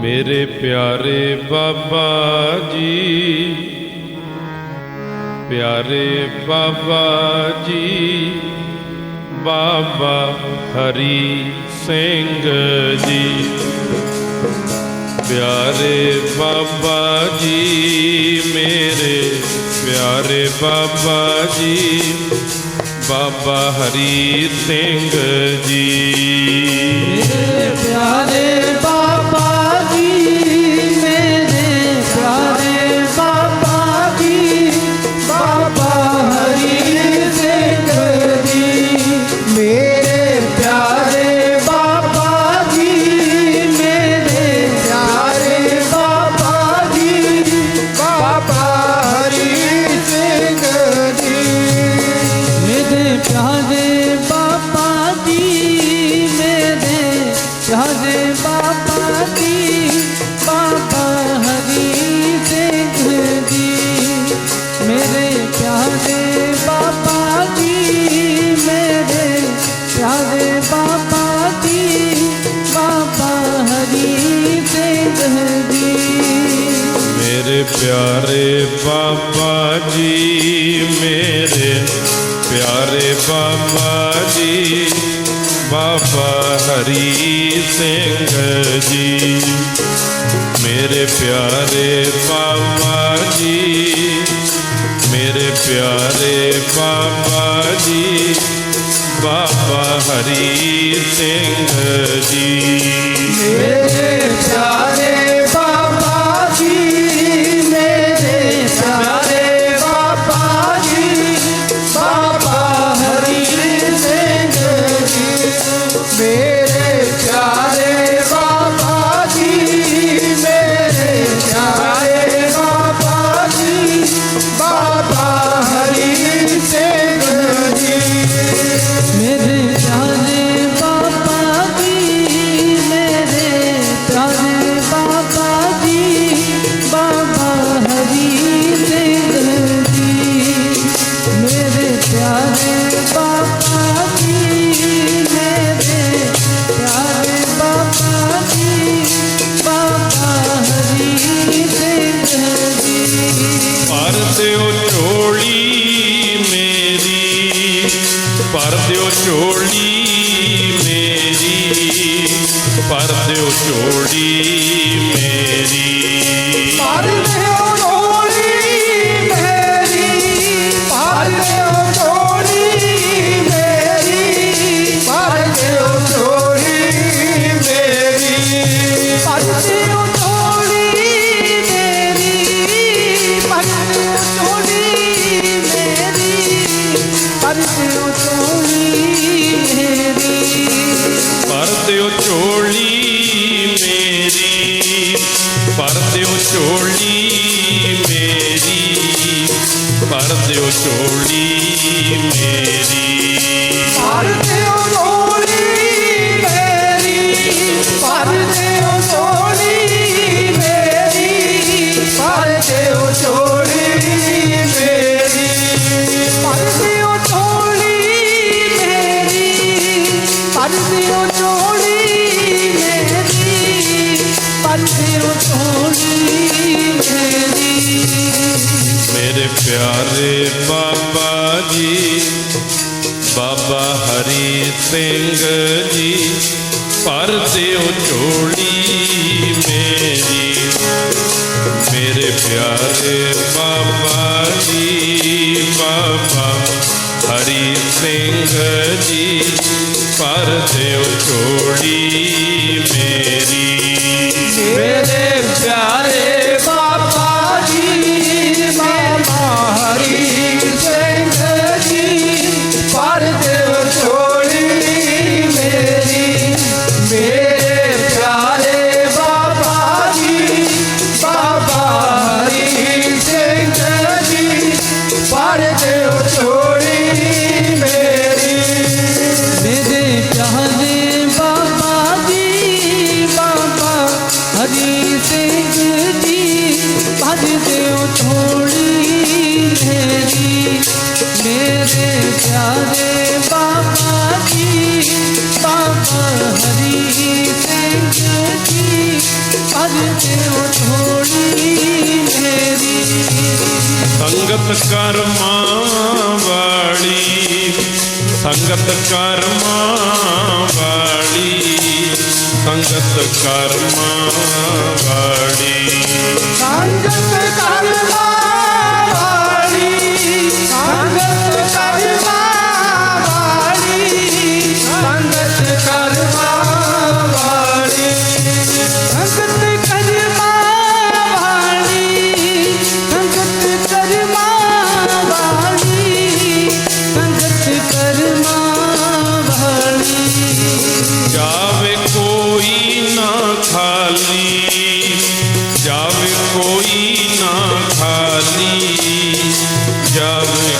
ਮੇਰੇ ਪਿਆਰੇ ਬਾਬਾ ਜੀ। ਪਿਆਰੇ ਬਾਬਾ ਜੀ, ਬਾਬਾ ਹਰੀ ਸਿੰਘ ਜੀ। ਪਿਆਰੇ ਬਾਬਾ ਜੀ, ਮੇਰੇ ਪਿਆਰੇ ਬਾਬਾ ਜੀ, ਬਾਬਾ ਹਰੀ ਸਿੰਘ ਜੀ। ਪਿਆਰੇ हरे बाबा जी बाबा हरी सिंह जी। मेरे प्यारे बाबा जी मेरे प्यारे बाबा जी बाबा हरी सिंह जी। मेरे प्यारे बाबा जी, मेरे प्यारे बाबा जी। ਬਾਬਾ ਹਰੀ ਸਿੰਘ ਜੀ। ਮੇਰੇ ਪਿਆਰੇ ਬਾਬਾ ਜੀ। ਮੇਰੇ ਪਿਆਰੇ ਬਾਬਾ ਜੀ। ਬਾਬਾ ਹਰੀ ਸਿੰਘ ਪਰਦਿਓ ਛੋੜੀ। मेरे प्यारे बाबा जी, बाबा हरी सिंह जी, पर देव चोली मेरी। मेरे प्यारे बाबा जी, बाबा हरी सिंह जी, पर தோழி प्यारे बाबा जी बाबा हरी सिंह जी अज देव छोड़ी मेरी संगत कर्मा वाली संगत कर्मा वाली संगत कर्मा jab